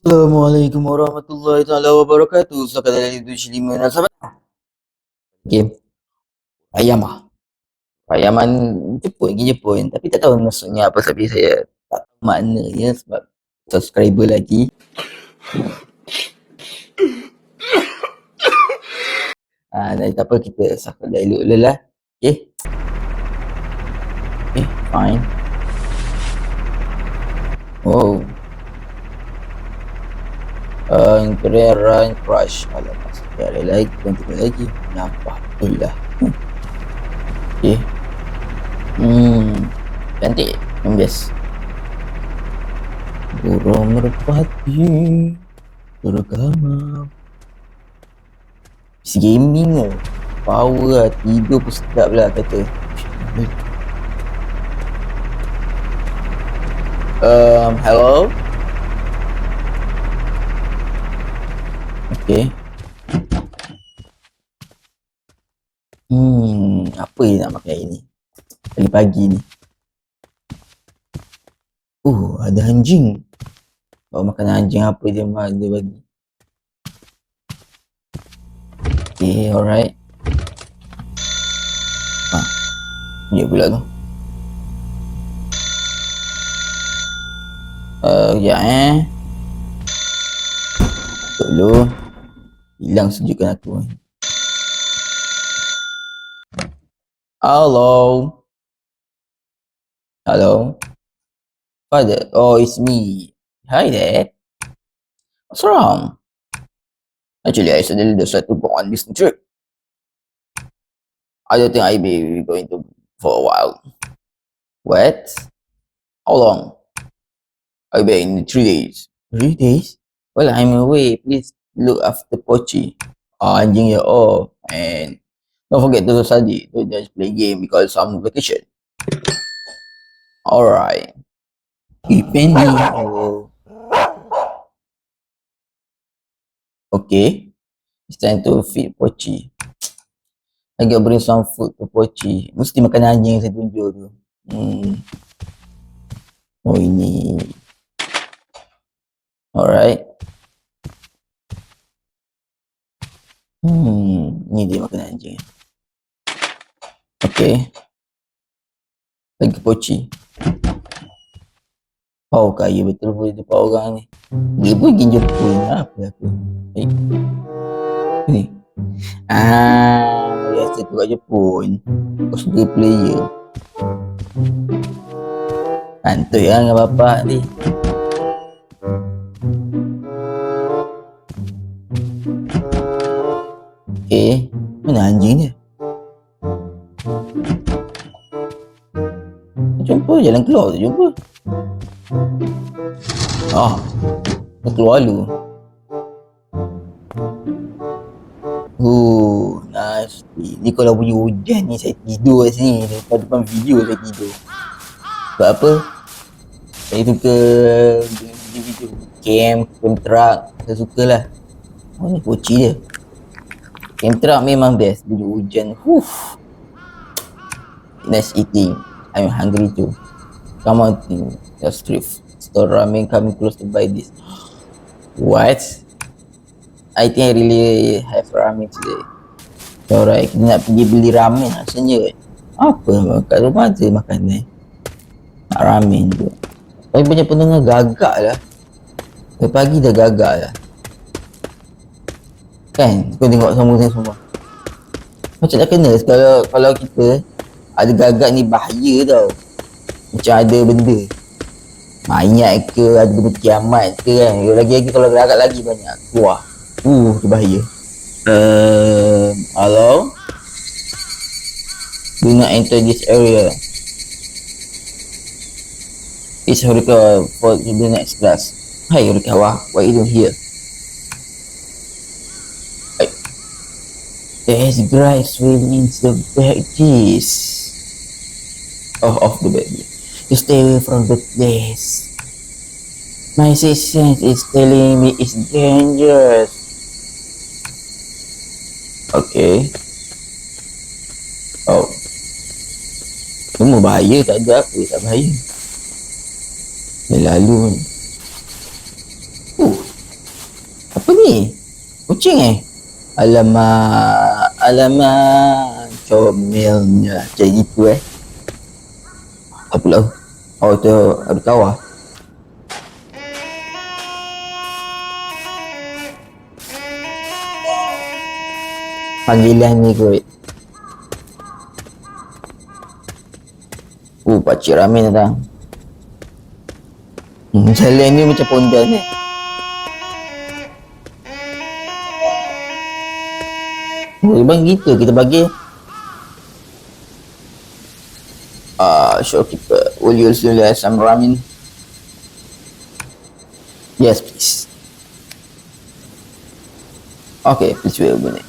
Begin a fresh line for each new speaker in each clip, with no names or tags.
Assalamualaikum warahmatullahi taala wabarakatuh. Selamat datang di Lima dan sahabat. Game ayam ah. Ayaman Jepun ke Jepun tapi tak tahu maksudnya apa tapi saya tak tahu maknanya sebab subscriber lagi. Ah, dan tak apa kita sahkan dialog dulu lah. Okay. Okay, fine. Oh. Uh, Imperial Run Crush. Alamak Sekali lagi Ganti lagi Nampak betul lah. Hmm. Okay Hmm. Cantik. Best Burung merpati. Bergama Si gaming oh Power lah. Tidur pun sedap lah kata. Um, hello? Okay. Hmm, apa yang nak hari ni? Pagi-pagi ni. Uh, ada anjing. Bawa makan anjing apa dia, ma- dia bagi. Okay, alright. Ha, dia pula tu. Uh, ya eh. Dulu. Hilang sejukan aku. Hello. Hello. Father. Oh, it's me. Hi there. What's wrong? Actually, I suddenly decided to go on this trip. I don't think I'll be going to for a while. What? How long? I'll be in three days. Three days? Well, I'm away. Please look after Pochi. Oh, anjing ya. Oh, and don't forget to study. Don't just play game because I'm vacation. Alright. Depending. Okay. It's time to feed Pochi. I gotta bring some food to Pochi. Mesti makan anjing saya tunjuk tu. Hmm. Oh ini. Alright. Hmm, ni dia makan anjing. Okay. Lagi poci. Pau kaya betul pun jumpa orang ni. Dia pun pergi Jepun apa aku. Eh. Ni. Ah, biasa tu kat Jepun. Cosplay player. Kantoi lah dengan bapak ni. Eh, mana anjing dia? Jumpa jalan keluar tu jumpa. Ah, dia keluar lu. Oh, nice. Ni kalau bunyi hujan ni saya tidur kat sini. Depan depan video saya tidur. Sebab apa? Saya suka video-video camp, truck. Saya suka lah. Oh ni poci dia. Camp memang best. Bila hujan. Huff. Nice eating. I'm hungry too. Come on, team. Just thrift. Store ramen coming close to buy this. What? I think I really have ramen today. Alright, kita nak pergi beli ramen rasanya. Apa kat rumah je makan ni. Nak ramen tu. Tapi banyak pendengar gagak lah. Pagi dah gagak lah. Kan? Kau tengok semua semua. Macam tak kena kalau kalau kita ada gagak ni bahaya tau. Macam ada benda. Mayat ke, ada benda kiamat ke kan. Lagi-lagi kalau gagak lagi banyak. Wah. Uh, tu bahaya. Uh, hello? Do not enter this area. It's Horika for the next class. Hi Horikawa, what are you here? Grass swimming in the veggies. Oh, off the baby. You stay away from the place. My assistant is telling me it's dangerous. Okay. Oh. Semua bahaya tak ada apa tak bahaya. Dia lalu ni. Uh, ni? Kucing eh? Alamak, alamak. Comelnya. Macam itu eh. Apa pula? Oh, tu ada kawah. Panggilan ni kot. Oh, pakcik ramen datang. Hmm, jalan ni macam pondan ni. Bang gitu kita bagi. Ah, uh, shopkeeper, will you like some ramen? Yes, please. Okay, please wait a minute.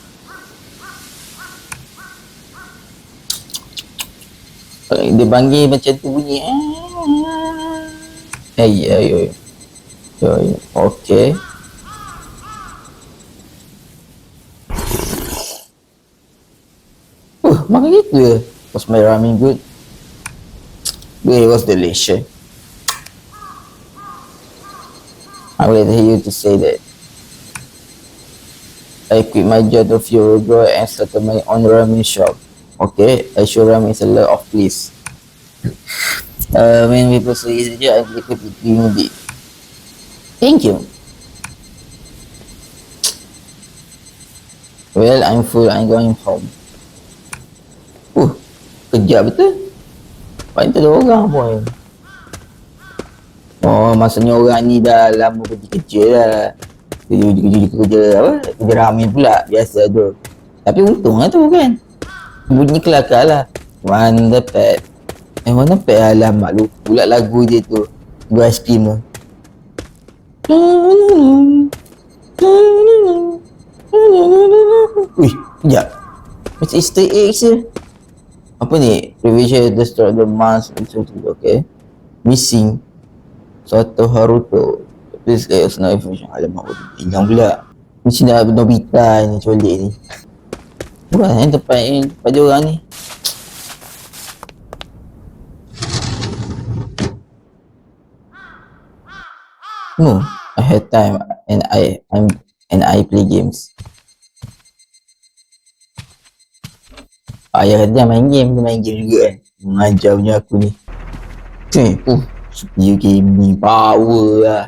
Uh, dia panggil macam tu bunyi. Hey, ya, yo, yo. Yo, gitu je. Was my ramen good? It was delicious. I would hear you to say that I quit my job a few years ago and started my own ramen shop. Okay, I show ramen is a lot of please. uh, when people say it's job, I click it immediately. Thank you. Well, I'm full. I'm going home. Kejap betul. Paling tak ada orang pun. Oh, maksudnya orang ni dah lama kerja-kerja lah. Kerja-kerja apa? Kerja ramai pula. Biasa tu. Tapi untung lah tu kan. Bunyi kelakar lah. One the pet. Eh, mana pet alamak lu. Pula lagu dia tu. Gua aiskrim tu. Wih, sekejap. Macam easter egg je. Apa ni? Revision destroy the mask. Okay. Missing. Satu Haruto. Please get us no information. Alamak, hilang pula. Mesti dah Nobita ni, colik ni. Bukan yang tempat ni, tempat dia orang ni. No, I had time and I I'm and I play games. Ayah kata jangan main game, dia main game juga kan. Mengajar punya aku ni. Eh, uh, dia gaming power lah.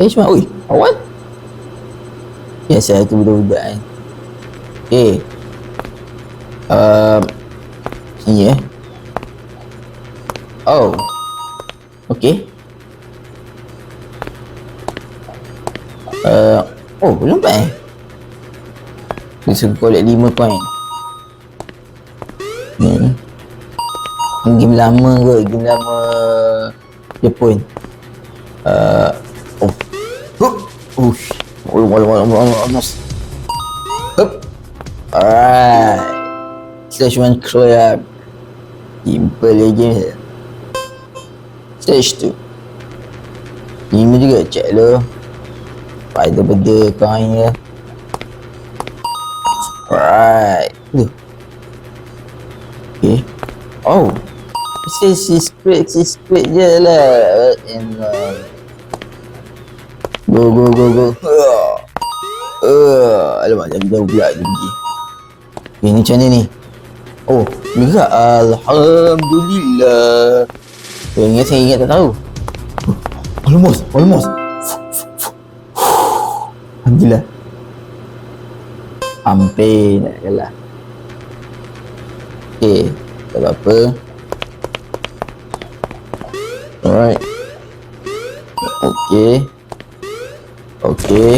Eh, cuma, oi, awal? Biasa tu budak-budak kan. Okay. Um, sini eh. Oh. Okay. Uh, oh, belum dapat eh. Suruh collect 5 coin. Hmm. Game lama ke? Game lama Jepun. Uh, oh. Hup. Ush. Oh, malam malam malam malam. Hup. Alright. Slash one crab. Simple lagi. Stage tu. Lima juga check lo. Pada benda kain ya. Alright. Uh. Okay. Oh. Mesti secret, secret je lah. And, uh, go, go, go, go. Uh. Uh. Alamak, jangan jauh pula dia pergi. Okay, ni macam ni? Oh, ke? Alhamdulillah. Saya ingat, saya ingat tak tahu. Almost, almost. Alhamdulillah. Hampir nak kalah Okay Tak apa-apa Alright. Okay Okay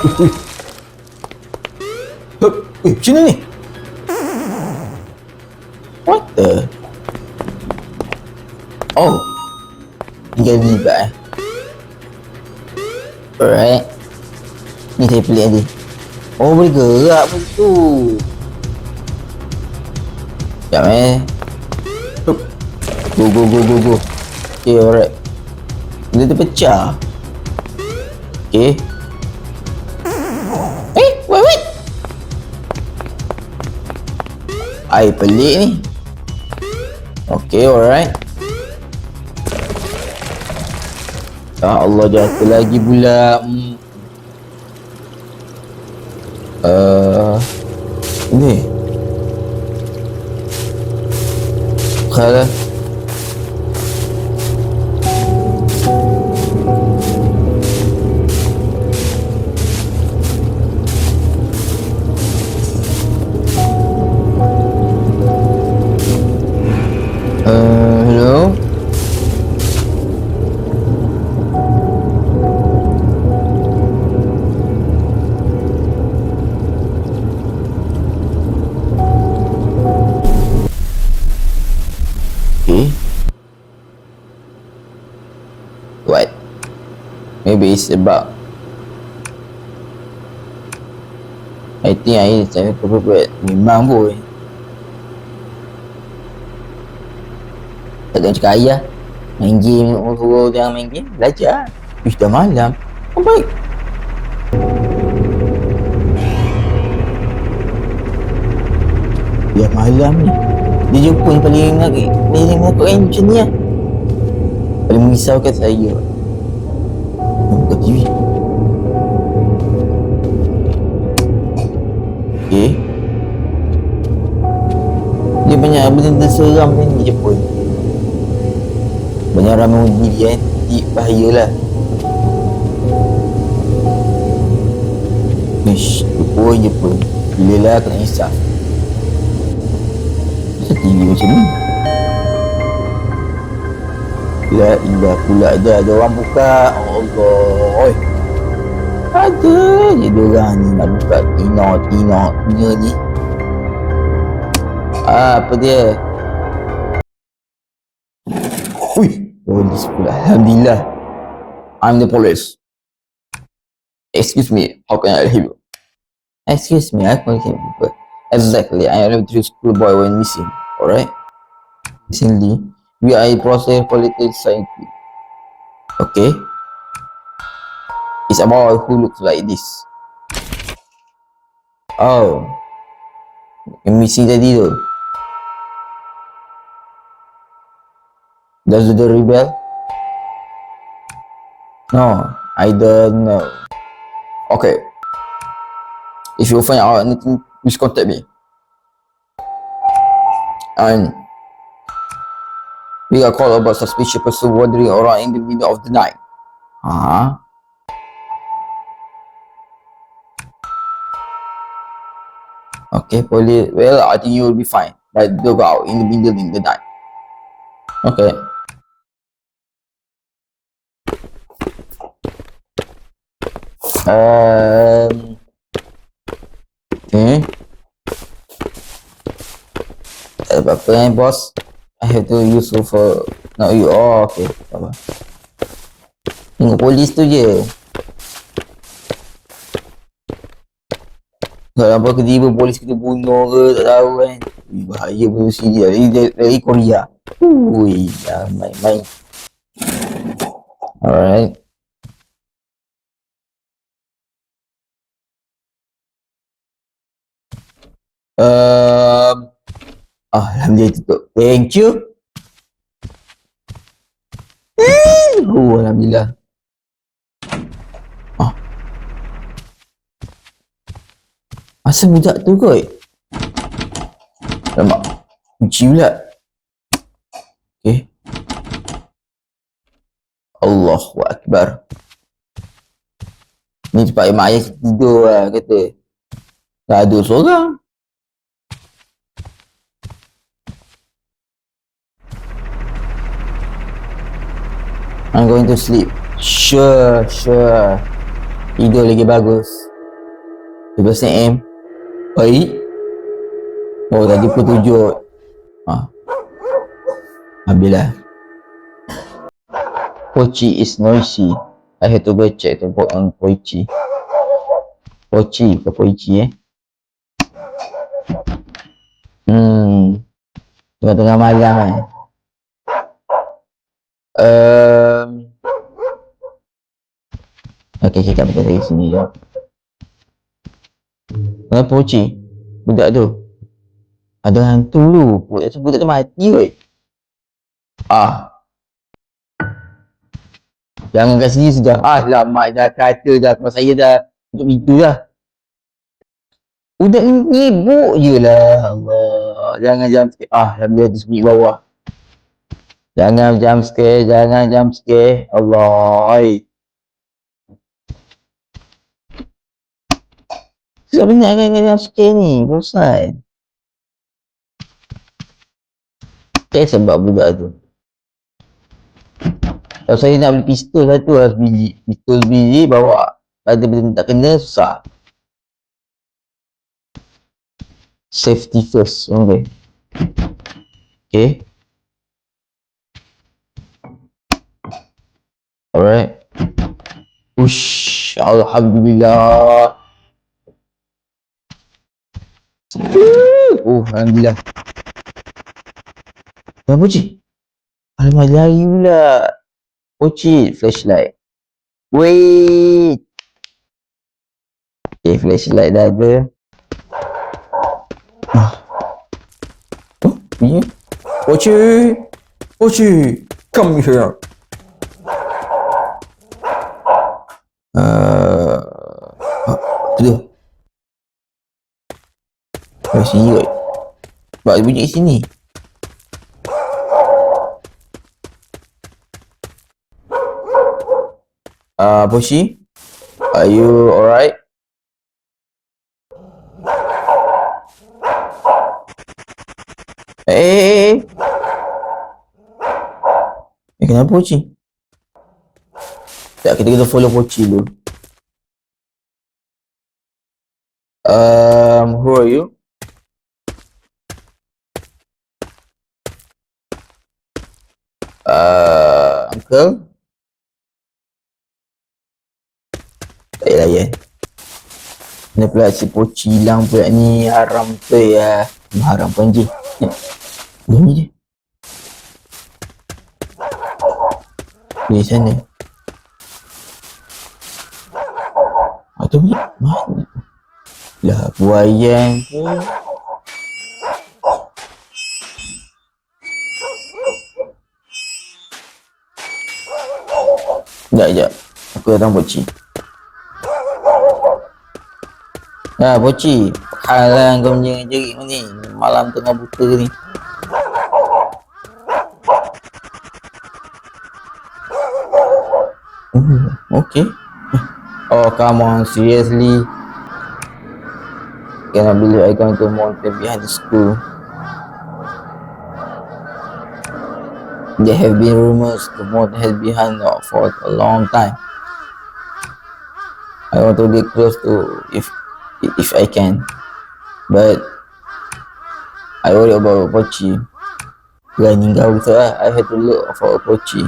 Hup. Eh macam ni? What the? Oh. Tinggal libat eh. Alright. Ni saya pelik tadi Oh boleh gerak pun tu? Sekejap eh. Go go go go go. Okay alright. Dia terpecah. Okay. Eh wait wait. Ai pelik ni. Okay alright. Ya Allah jatuh lagi pula. Hmm. Uh, ni. Kalau Uh, About. I think I saya terbuat memang pun. Takkan cakap ayah. Main game Suruh jangan main game Belajar. Ish dah malam. Oh baik. Dah malam ni. Dia jumpa yang paling lagi Dia yang menakutkan macam ni lah. Paling merisaukan saya Buka TV Okay Dia banyak benda-benda seram ni je pun banyak ramai uji dia kan Jadi bahayalah. Ish, lupa je pun Bila lah kena hisap. Kenapa tinggi macam ni? La ilah pula dah ada orang buka Oi. Ada je diorang ni nak buka Tino-tino punya ni ah, Apa dia? Ui, polis pula. Alhamdulillah. I'm the police. Excuse me, how can I help you? Excuse me, I can help you. Exactly, I am the school boy when missing. Alright? Recently, we are a process political society. Okay? It's a boy who looks like this. Oh. Yang missing the tu. Does the rebel? No, I don't know. Okay. If you find out anything, please contact me. And we got call about suspicious person wandering around in the middle of the night. Huh? Okay, police. Well, I think you will be fine. But don't go out in the middle in the night. Okay. Um. Okay. Ada apa-apa eh. I have to use for... Not you. Oh, okay. Apa. Tengok polis tu je. Apa tiba polis kita bunuh ke tak tahu kan. Ui, bahaya pun si dia. Dari, dari, Korea. Ui, dah main-main. Alright. Um, ah, Alhamdulillah tutup. Thank you. Oh, Alhamdulillah. Asal budak tu kot? Alamak. Kunci pula. Okay. Allahu Akbar. Ni tempat mak ayah tidur lah kata. Tak ada seorang. I'm going to sleep. Sure, sure. Tidur lagi bagus. 12 AM. Baik. Oh, tadi pukul 7. Ha. Habislah. Pochi is noisy. I have to go check to put on Pochi. Pochi ke Pochi eh? Hmm. Tengah-tengah malam eh. Um, okay, cakap betul dari sini je. Kenapa Uci? Budak tu. Ada hantu lu. Budak tu, budak tu mati weh. Ah. Jangan kat sini sudah. Ah, lama dah kata dah. Kalau saya dah untuk itu dah. Udah ngibuk je lah. Allah. Jangan jam sikit. Ah, dia ada sembunyi bawah. Jangan jam sikit. Jangan jam sikit. Allah. Ay. Susah benar kan jam sikit ni. Bosan. Okay, sebab budak tu. Kalau saya nak beli pistol satu harus biji. Pistol biji bawa. Pada benda tak kena susah. Safety first. Okay. Okay. Alright. Ush. Alhamdulillah. Oh, Alhamdulillah. Apa cik? Alamak, lari pula. Oh cik, flashlight. Wait. Okay, flashlight dah ada. Ah. Oh, bunyi.
Pochi! Pochi! Come here!
Uh, ah, tu dia. Sini kot. Sebab bunyi kat sini. Uh, Poshi? Are you alright? Eh, eh, eh, eh. Eh, kenapa Pochi? Tak, kita kena follow Pochi dulu. Um, who are you? Uh, uncle? Tak payah layan. Mana pula si Pochi hilang pula ni haram tu ya. Haram pun je. Dia ni je. Di sana. Tu ni mana? Lah buayan ke? Sekejap, sekejap. Aku datang Pochi. Nah, Pochi. Halang kau punya jerit ni. Malam tengah buta ni. Oh, okay. Oh, come on. Seriously. Cannot believe I going to mountain behind the school. There have been rumors the mountain has been behind for a long time. I want to get close to if if I can, but I worry about Pochi. Kau gitu lah. I had to look for Pochi.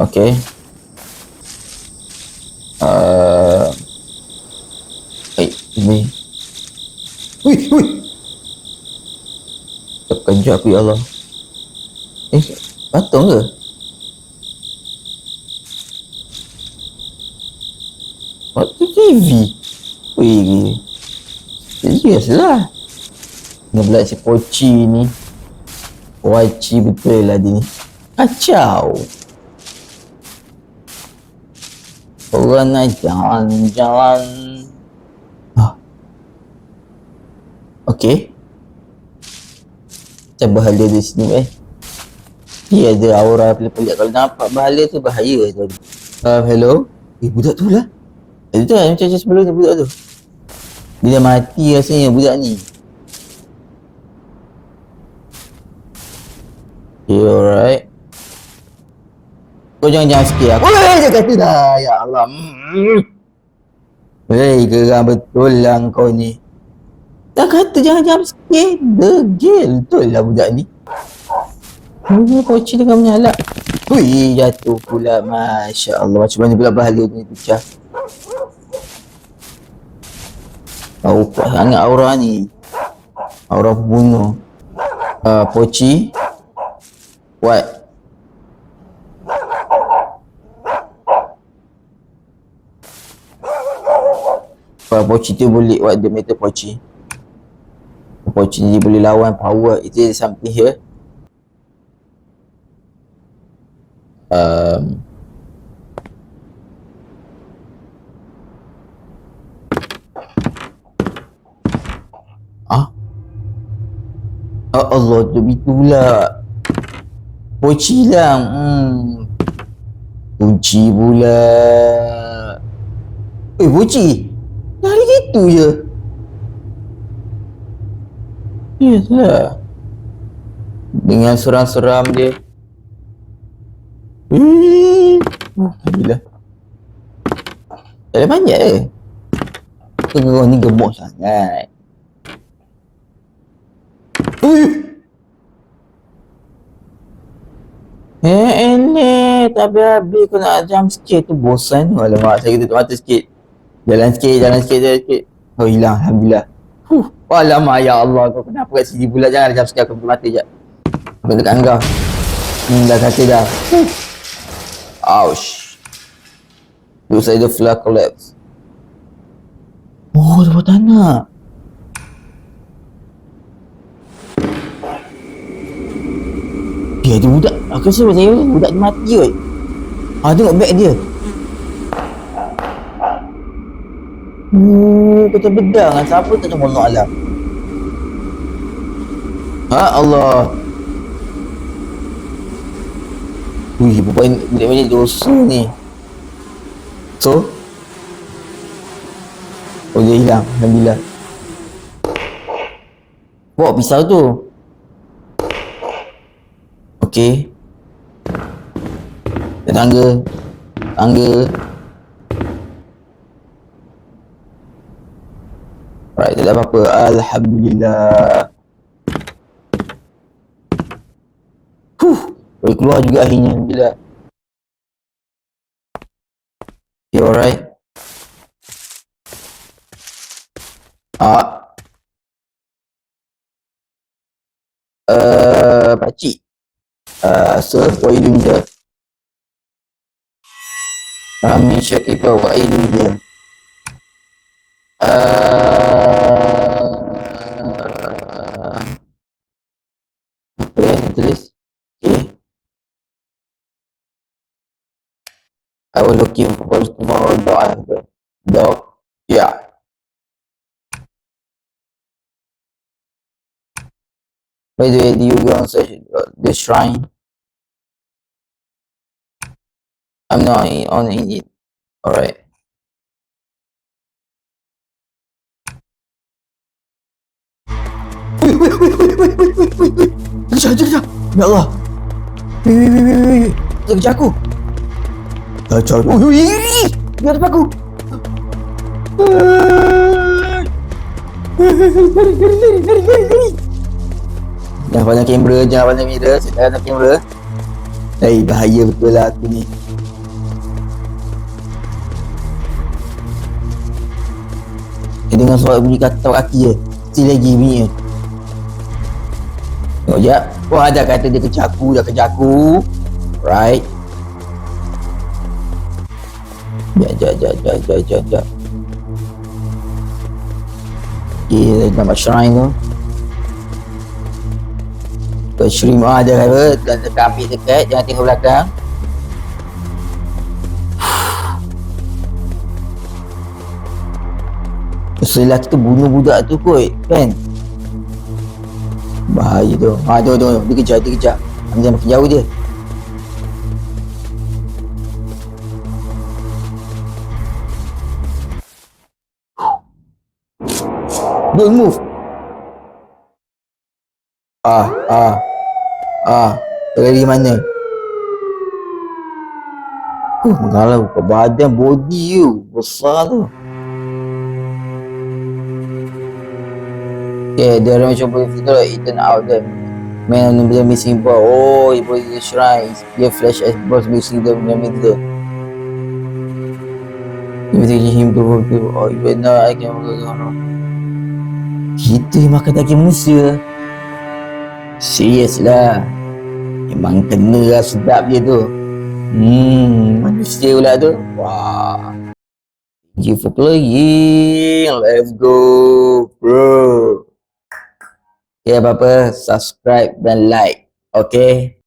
Okay. Uh, Terkejut aku ya Allah. Eh, patung ke? Waktu TV. Wih, serius lah. Kena pula si Pochi ni. Waci betul lah dia ni. Kacau. Orang nak jalan-jalan. Ah. Okey. Macam bahagia di sini eh. Dia ada aura pelik-pelik. Kalau nampak bahagia tu bahaya tu. Uh, hello? Eh budak tu lah. Eh tu lah macam sebelum tu budak tu. Dia dah mati rasanya budak ni. You alright? Kau jangan jangan sikit aku. Eh, dia kata dah. Ya Allah. Hmm. Hei, geram betul lah kau ni. Dah kata jangan jangan sikit. Degil. Betul lah budak ni. Ini koci dengan menyalak. Hui, jatuh pula. Masya Allah. Macam mana pula bahala ni pecah. Oh, kuat sangat aura ni. Aura pembunuh. Uh, Poci. What? Kalau Pochi tu boleh what the matter Pochi opportunity boleh lawan power itu is something here. Um ah? Oh, Allah tu itulah Poci lah hmm. Poci pula. Eh Poci Dari gitu je? Yes lah. Dengan seram-seram dia. Hmm. Alhamdulillah. Tak ada banyak ke? Kau ni gemuk sangat. Ui! Eh, ini tak habis-habis kau nak jam sikit tu bosan. Alamak, saya tutup mata sikit. Jalan sikit, jalan sikit, jalan sikit. Oh, hilang. Alhamdulillah. Huh. Alamak, ya Allah. Kau kenapa kat sini pula? Jangan jam sikit aku tutup mata sekejap. Aku dekat kau. Hmm, dah kata dah. Huh. Ouch. Looks like the floor collapse. Oh, tempat tanah. Dia ada budak. Aku rasa macam budak mati kot. Ah, tengok beg dia. Kata bedang kan. Siapa tak tahu Allah alam. Ha Allah. Wih, berapa banyak dosa ni. So? Oh, dia hilang. Alhamdulillah. Bawa pisau tu. Okey. Tangga. Tangga. Alright, tak ada apa-apa. Alhamdulillah. Huh. Boleh keluar juga akhirnya. Alhamdulillah. Okay, alright. Ah. Uh, pakcik. Uh, sir, what are you doing here? Kami Syakifah, what are you doing here? Uh, I was looking for tomorrow dog. Dog. Yeah. By the way, do you go on uh, the shrine? I'm not on it. Alright. Wait, wait, wait, wait, wait, wait, wait, wait, wait. Kejar, kejar, kejar. Ya Allah. Wait, wait, wait, wait, wait. Dia kejar aku. Kejar aku. Oh, iri. Dia depan aku. Lari, lari, lari, lari, lari. Jangan pandang kamera, jangan pandang kamera, saya tak pandang kamera. Eh, bahaya betul lah aku ni. Eh, dengan suara bunyi kata kaki je. Still lagi bunyi. Tengok jap. Wah, dah kata dia kejar aku, dah kejar aku. Right. Jap, jap, jap, jap, jap, jap, jap. Okay, nampak shrine tu. Ke shrimp ah, ada apa? Dan dekat ambil dekat, jangan tengok belakang. Lelaki tu bunuh budak tu kot, kan? Bahaya tu. Ha, tu, tu, dia kejar, dia kejar. Jangan makin jauh dia. Don't move. Ah, ah. Ah, dari mana? Uh, mengalau ke badan body you. Besar tu. Okay, there are macam boleh figure out eaten out them. Man on the missing ball. Oh, was the shrine. Dia flash as boss missing the middle. Invitation him to work to Oh, even now I can work on Kita yang makan daging manusia. Serius lah. Memang kena lah sedap dia tu. Hmm, manusia pula tu. Wah. Thank you for playing. Let's go bro. Okay apa-apa. Subscribe dan like. Okay